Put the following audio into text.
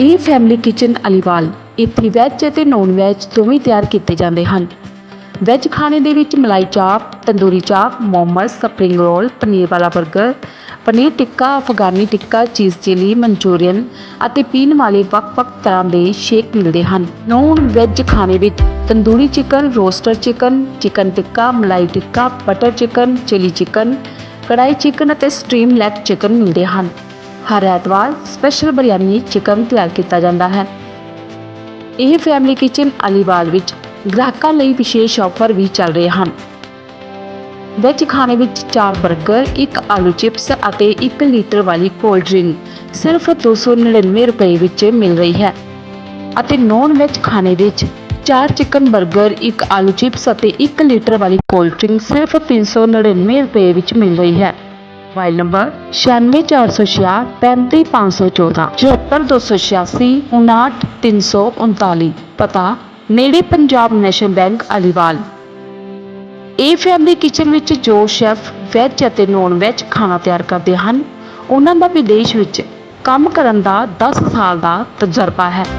ਇਹ family kitchen Aliwal ਇੱਥੇ veg ਅਤੇ ਨੌਨ ਵੈਜ ਦੋਵੇਂ ਤਿਆਰ ਕੀਤੇ ਜਾਂਦੇ ਹਨ। ਵੈਜ ਖਾਣੇ ਦੇ ਵਿੱਚ ਮਲਾਈ ਚਾਪ, ਤੰਦੂਰੀ ਚਾਪ, ਮੋਮਸ ਸਪਰਿੰਗ ਰੋਲ ਪਨੀਰ ਵਾਲਾ 버ਗਰ ਪਨੀਰ ਟਿੱਕਾ, ਅਫਗਾਨੀ ਟਿੱਕਾ, ਚੀਜ਼ ਚਿਲੀ, ਮਨਚੂਰੀਅਨ ਅਤੇ ਪੀਣ ਵਾਲੇ ਵੱਖ-ਵੱਖ ਤਰ੍ਹਾਂ ਦੇ ਸ਼ੇਕ ਮਿਲਦੇ ਹਨ। ਨੌਨ ਵੈਜ ਖਾਣੇ ਵਿੱਚ tandoori chicken roaster chicken chicken tikka, malai tikka butter chicken chilli chicken kadai chicken ਅਤੇ ਸਟ੍ਰੀਮ ਲੈਗ ਚਿਕਨ ਮਿਲਦੇ ਹਨ। ਹਰ ਐਤਵਾਰ ਸਪੈਸ਼ਲ ਬਿਰਿਆਨੀ ਚਿਕਨ ਤਿਆਰ ਕੀਤਾ ਜਾਂਦਾ ਹੈ। ਇਹ ਫੈਮਿਲੀ ਕਿਚਨ ਅਲੀਵਾਲ ਵਿੱਚ ਗ੍ਰਾਹਕਾਂ ਲਈ ਵਿਸ਼ੇਸ਼ ਆਫਰ ਵੀ ਚੱਲ ਰਹੇ ਹਨ। ਵੈਜ ਖਾਣੇ ਵਿੱਚ ਚਾਰ 버ਗਰ ਇੱਕ ਆਲੂ ਚਿਪਸ ਅਤੇ 1 ਲੀਟਰ ਵਾਲੀ ਕੋਲਡ ਡਰਿੰਕ ਸਿਰਫ 299 ਰੁਪਏ ਵਿੱਚ ਮਿਲ ਰਹੀ ਹੈ ਅਤੇ ਨੌਨ ਵੈਜ ਖਾਣੇ ਵਿੱਚ ਚਾਰ ਚਿਕਨ 버ਗਰ ਇੱਕ ਆਲੂ ਚਿਪਸ ਅਤੇ 1 ਲੀਟਰ ਵਾਲੀ ਕੋਲਡ ਡਰਿੰਕ ਸਿਰਫ 399 ਰੁਪਏ ਵਿੱਚ ਮਿਲ ਰਹੀ ਹੈ। ਮੋਬਾਈਲ ਨੰਬਰ 96466 35514 74286 59339 ਪਤਾ ਨੇੜੇ ਪੰਜਾਬ ਨੈਸ਼ਨਲ ਬੈਂਕ ਅਲੀਵਾਲ। ਇਹ ਫੈਮਿਲੀ ਕਿਚਨ ਵਿੱਚ ਜੋ ਸ਼ੈਫ ਵੈਜ ਅਤੇ ਨੌਨ ਵੈਜ ਖਾਣਾ ਤਿਆਰ ਕਰਦੇ ਹਨ, ਉਹਨਾਂ ਦਾ ਵਿਦੇਸ਼ ਵਿੱਚ ਕੰਮ ਕਰਨ ਦਾ 10 ਸਾਲ ਦਾ ਤਜਰਬਾ ਹੈ।